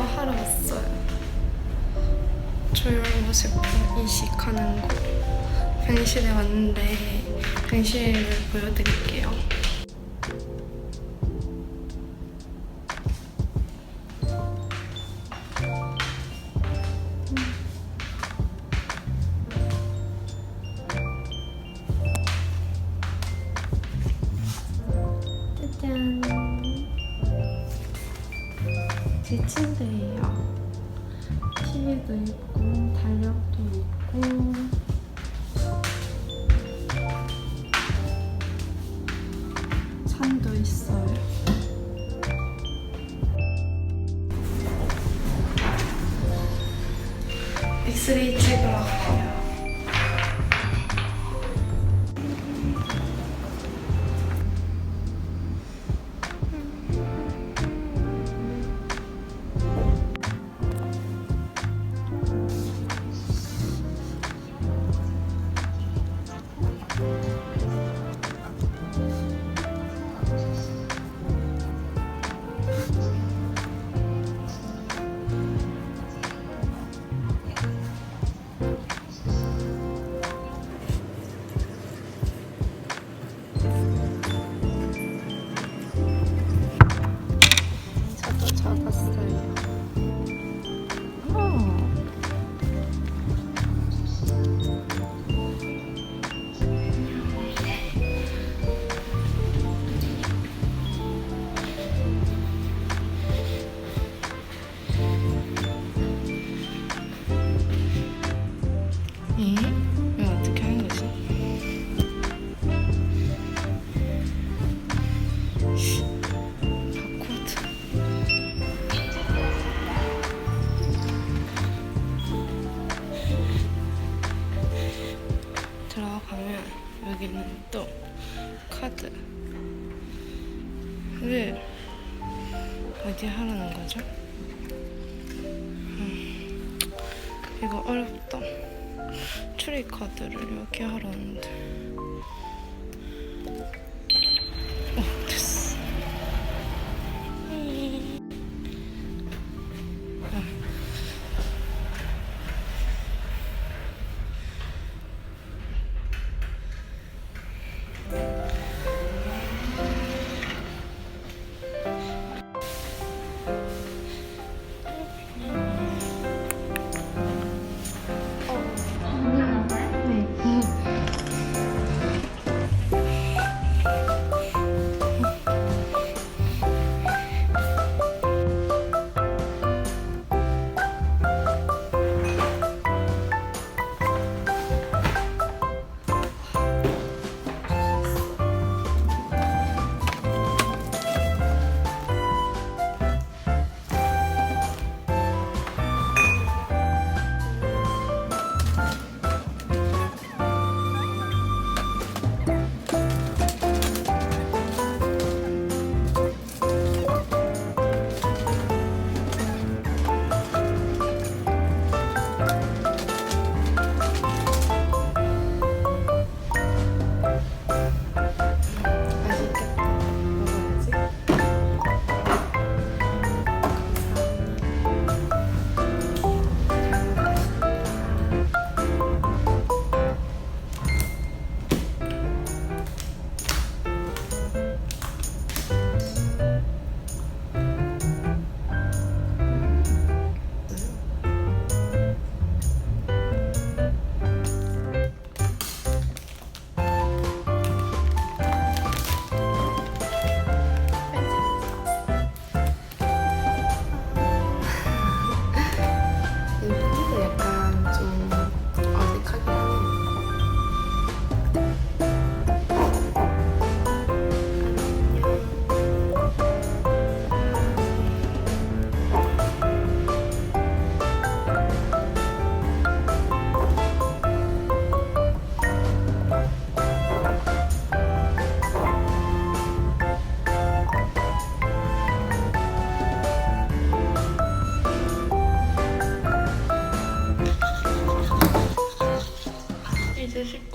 하러 왔어요. 조혈모세포 이식하는 거. 병실에 왔는데 병실을 보여드릴게요. 제 침대예요. TV도 있고 달력도 있고 可以。 여기는 또 카드를 어디 하라는 거죠? 음, 이거 어렵다. 추리 카드를 이렇게 하라는데.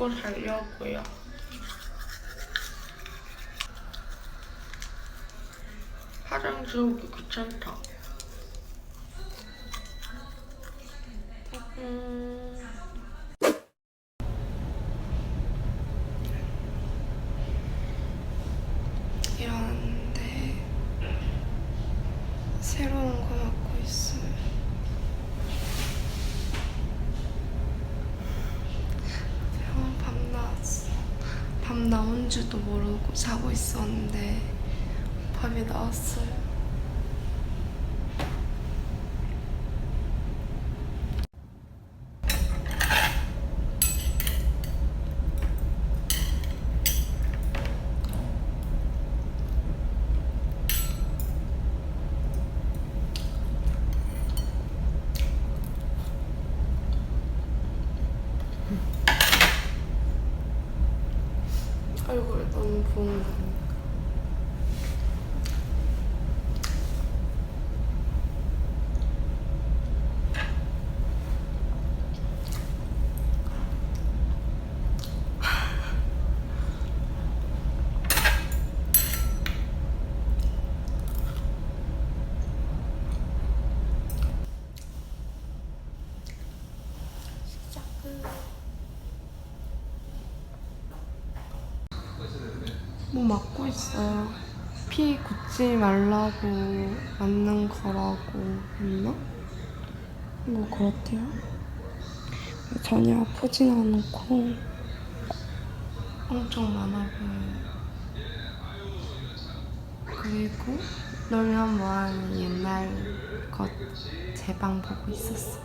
먹고 자려고요. 화장실 오기 귀찮다. 음... 나온 줄도 모르고 자고 있었는데 밤이 나왔어요. 얼굴 뭐 맞고 있어요. 피 굳지 말라고 맞는 거라고 했나? 뭐 그렇대요. 전혀 아프진 않고 엄청 많아 보여요. 그리고 놀면 뭐하는 옛날 것 제 방 보고 있었어.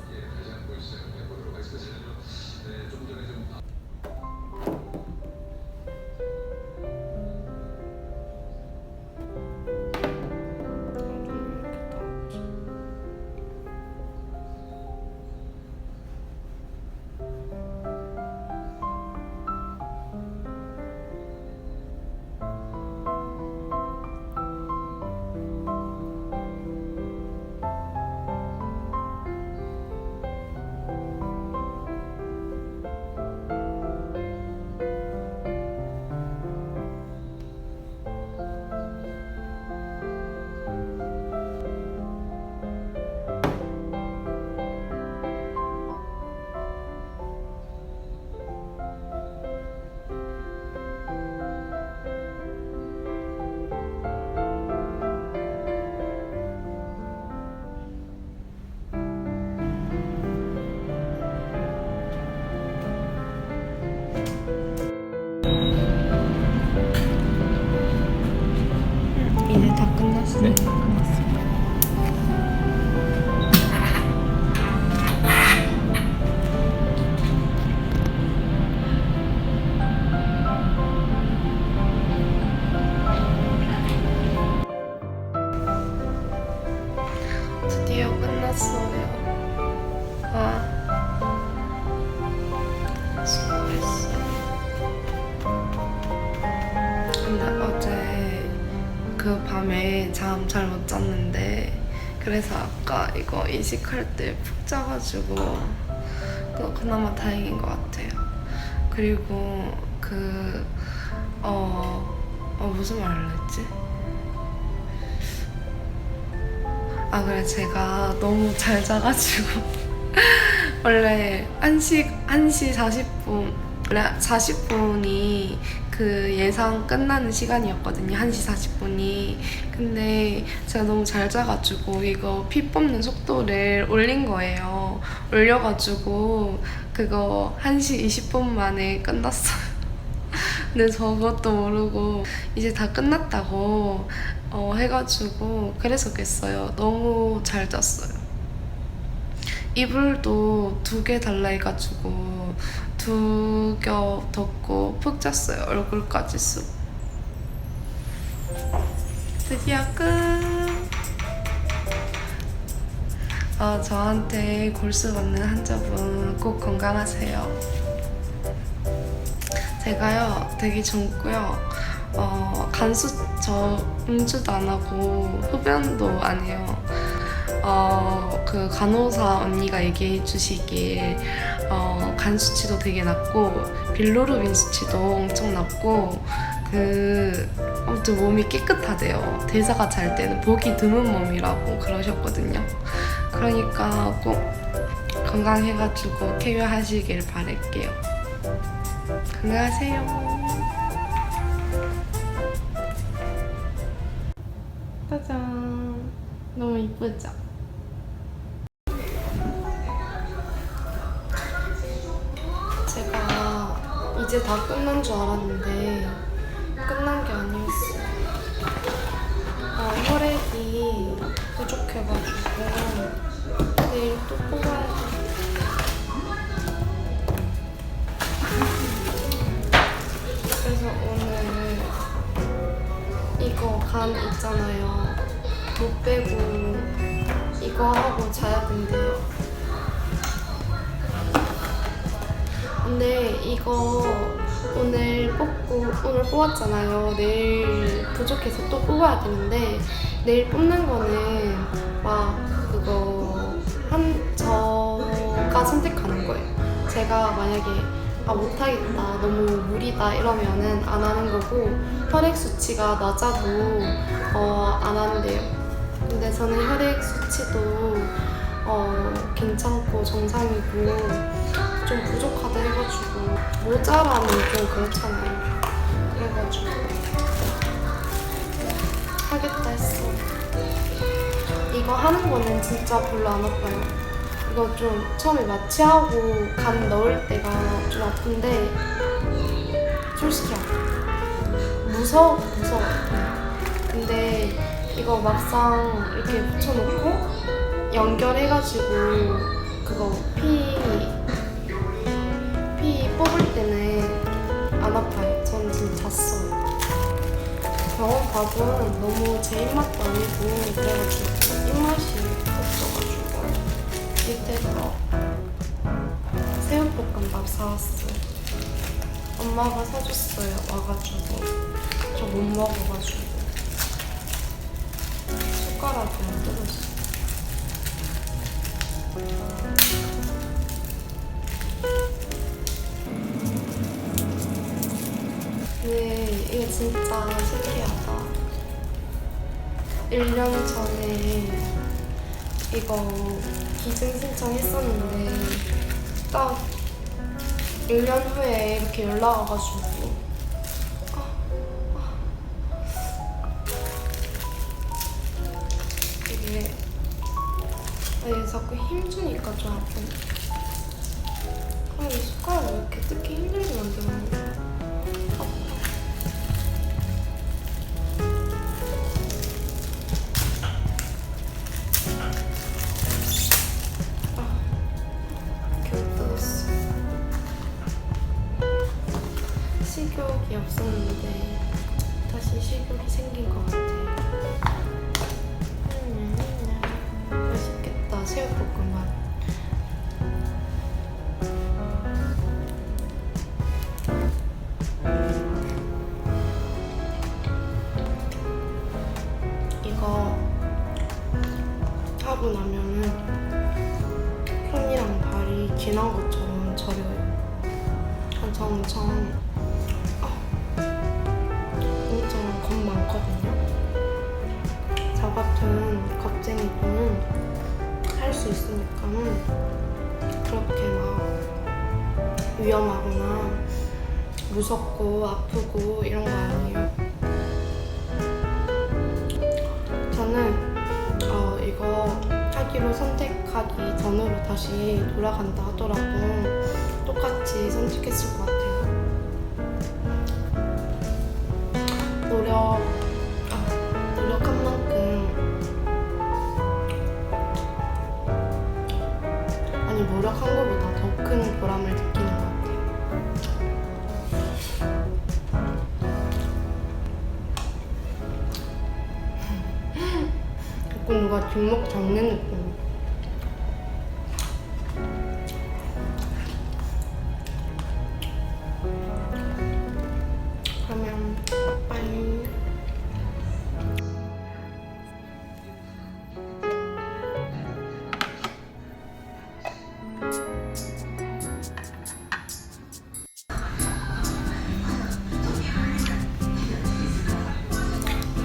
다 끝났 그래서 아까 이거 이식할 때 푹 자가지고 그 그나마 다행인 것 같아요. 그리고 그 어, 어 무슨 말을 했지? 아 그래 제가 너무 잘 자가지고 원래 1시 1시 40분 원래 40분이 그 예상 끝나는 시간이었거든요. 1시 40분이. 근데 제가 너무 잘 자가지고 이거 피 뽑는 속도를 올린 거예요. 올려가지고 그거 1시 20분 만에 끝났어요. 근데 저것도 모르고 이제 다 끝났다고 어, 해가지고 그래서 깼어요. 너무 잘 잤어요. 이불도 두 개 달라 해가지고 두 겹 덮고 푹 잤어요. 얼굴까지 쑥. 드디어 끝. 어, 저한테 골수 받는 환자분 꼭 건강하세요. 제가요 되게 젊고요. 어, 간수 저 음주도 안 하고 흡연도 안 해요. 어, 그 간호사 언니가 얘기해 주시길 어, 간 수치도 되게 낮고 빌로르빈 수치도 엄청 낮고 그 아무튼 몸이 깨끗하대요. 대사가 잘 되는 보기 드문 몸이라고 그러셨거든요. 그러니까 꼭 건강해가지고 쾌유하시길 바랄게요. 건강하세요. 짜잔. 너무 이쁘죠? 다 끝난 줄 알았는데 끝난 게 아니었어요. 어, 혈액이 부족해가지고 내일 또 뽑아야 돼. 그래서 오늘 이거 간 있잖아요. 못 빼고 이거 하고 자야 된대요. 근데 이거 오늘 뽑고 오늘 뽑았잖아요. 내일 부족해서 또 뽑아야 되는데 내일 뽑는 거는 막 그거 한 저가 선택하는 거예요. 제가 만약에 아 못하겠다 너무 무리다 이러면은 안 하는 거고 혈액 수치가 낮아도 어, 안 한대요. 근데 저는 혈액 수치도 어, 괜찮고 정상이고 좀 부족하다 해가지고 모자라면 좀 그렇잖아요. 그래가지고 하겠다 했어. 이거 하는 거는 진짜 별로 안 아파요. 이거 좀 처음에 마취하고 간 넣을 때가 좀 아픈데 솔직히 아파. 무서워 무서워. 근데 이거 막상 이렇게 붙여놓고 연결해가지고 그거 피, 피 아파요. 전 진짜 잤어요. 병원 밥은 너무 제 입맛도 아니고 그래가지고 입맛이 없어가지고 밑에서 새우볶음밥 사왔어요. 엄마가 사줬어요. 와가지고 저 못 먹어가지고 숟가락이 안 뜯었어. 네, 진짜 신기하다. 1년 전에 이거 기증 신청했었는데 딱 1년 후에 이렇게 연락 와가지고 아, 아. 이게 아, 자꾸 힘주니까 좀 아프네. 무섭고 아프고 이런 거 아니에요. 저는 어, 이거 하기로 선택하기 전으로 다시 돌아간다 하더라도 똑같이 선택했을 것 같아요. 노력, 아, 노력한 만큼 아니 노력한 것보다 더 큰 보람을 느끼 누가 뒷목 잡는 느낌. 그러면 빠이.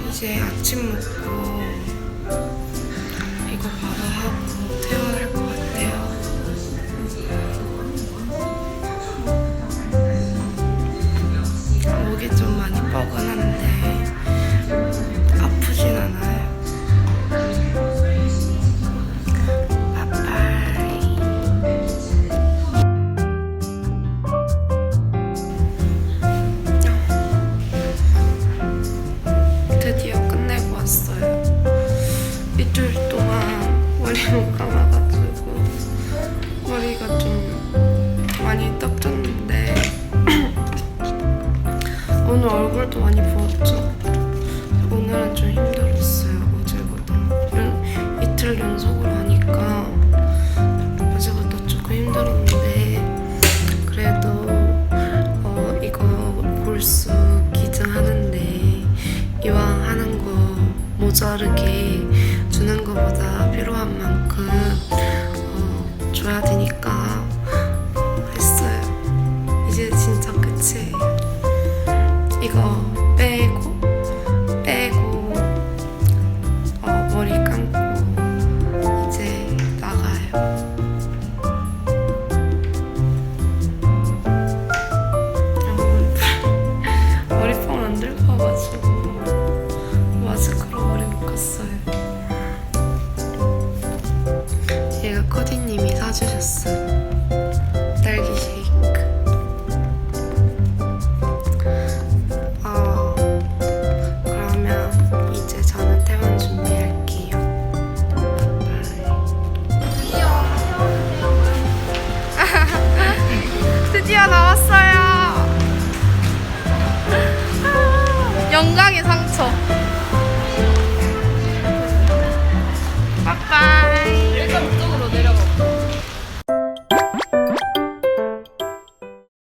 이제 아침 먹고 이거 받아하고 퇴원할 것 같아요. 목이 좀 많이 뻐근한데. 머리 못 감아가지고 머리가 좀 많이 떡졌는데 오늘 얼굴도 많이 부었죠?